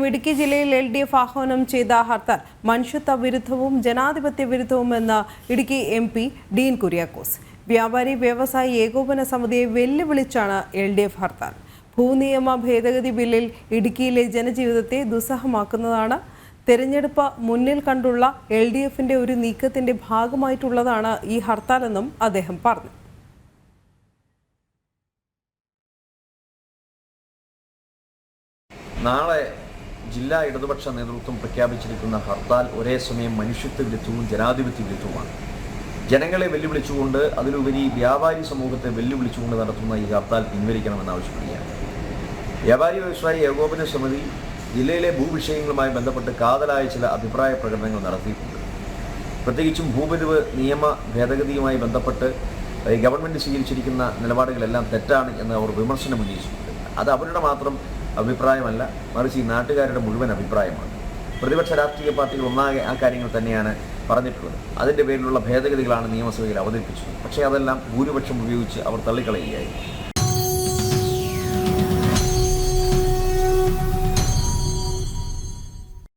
അതേസമയം ഇടുക്കി ജില്ലയിൽ L D F ആഹ്വാനം ചെയ്ത ഹർത്താൽ മനുഷ്യത്വ വിരുദ്ധവും ജനാധിപത്യ വിരുദ്ധവുമെന്ന് ഇടുക്കി എം പി ഡീൻ കുര്യാക്കോസ്. വ്യാപാരി വ്യവസായി ഏകോപന സമിതിയെ വെല്ലുവിളിച്ചാണ് എൽ ഡി എഫ് ഹർത്താൽ. ഭൂനിയമ ഭേദഗതി ബില്ലിൽ ഇടുക്കിയിലെ ജനജീവിതത്തെ ദുസ്സഹമാക്കുന്നതാണ്. തെരഞ്ഞെടുപ്പ് മുന്നിൽ കണ്ടുള്ള എൽ ഡി എഫിന്റെ ഒരു നീക്കത്തിന്റെ ഭാഗമായിട്ടുള്ളതാണ് ഈ ഹർത്താലെന്നും അദ്ദേഹം പറഞ്ഞു. നാളെ ജില്ലാ ഇടതുപക്ഷ നേതൃത്വം പ്രഖ്യാപിച്ചിരിക്കുന്ന ഹർത്താൽ ഒരേ സമയം മനുഷ്യത്വ വിരുദ്ധവും ജനാധിപത്യ വിരുദ്ധവുമാണ്. ജനങ്ങളെ വെല്ലുവിളിച്ചുകൊണ്ട് അതിലുപരി വ്യാപാരി സമൂഹത്തെ വെല്ലുവിളിച്ചുകൊണ്ട് നടത്തുന്ന ഈ ഹർത്താൽ പിൻവലിക്കണമെന്ന് ആവശ്യപ്പെടുകയാണ്. വ്യാപാരി വ്യവസായി ഏകോപന സമിതി ജില്ലയിലെ ഭൂവിഷയങ്ങളുമായി ബന്ധപ്പെട്ട് കാതലായ ചില അഭിപ്രായ പ്രകടനങ്ങൾ നടത്തിയിട്ടുണ്ട്. പ്രത്യേകിച്ചും ഭൂപതിവ് നിയമ ഭേദഗതിയുമായി ബന്ധപ്പെട്ട് ഗവൺമെന്റ് സ്വീകരിച്ചിരിക്കുന്ന നിലപാടുകളെല്ലാം തെറ്റാണ് എന്ന് അവർ വിമർശനം ഉന്നയിച്ചിട്ടുണ്ട്. അത് അവരുടെ മാത്രം അഭിപ്രായമല്ല. മറിച്ച് ഈ നാട്ടുകാരുടെ മുഴുവൻ അഭിപ്രായമാണ്. പ്രതിപക്ഷ രാഷ്ട്രീയ പാർട്ടികൾ ഒന്നാകെ ആ കാര്യങ്ങൾ തന്നെയാണ് പറഞ്ഞിട്ടുള്ളത്. അതിന്റെ പേരിലുള്ള ഭേദഗതികളാണ് നിയമസഭയിൽ അവതരിപ്പിച്ചത്. പക്ഷേ അതെല്ലാം ഭൂരിപക്ഷം ഉപയോഗിച്ച് അവർ തള്ളിക്കളയുകയായിരുന്നു.